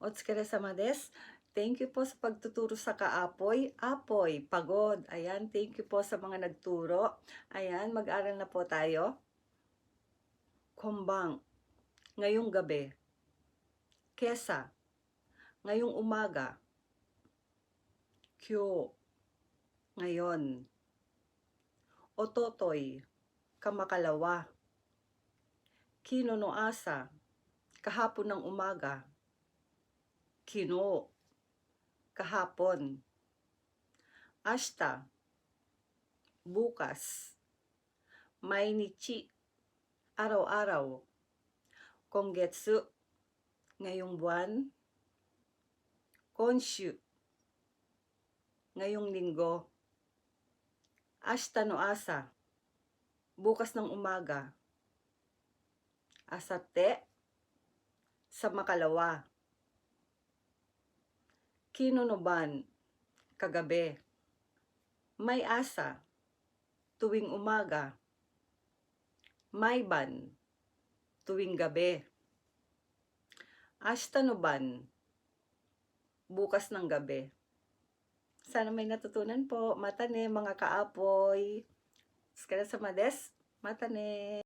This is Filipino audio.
Otskere sama des. Thank you po sa pagtuturo sa kaapoy. Apoy, pagod. Ayan, thank you po sa mga nagturo. Ayan, mag-aral na po tayo. Kombang, ngayong gabi. Kesa, ngayong umaga. Kyo, ngayon. Ototoy, kamakalawa. Kino no asa, kahapon ng umaga. Kino, kahapon. Ashta, bukas. Mainichi, araw-araw. Kongetsu, ngayong buwan. Konshu, ngayong linggo. Ashta no asa, bukas ng umaga. Asate, sa makalawa. Kinunuban, kagabi. May asa, tuwing umaga. May ban, tuwing gabi. Ashtanuban, bukas ng gabi. Sana may natutunan po. Matane, mga kaapoy. Skara sa mades. Matane.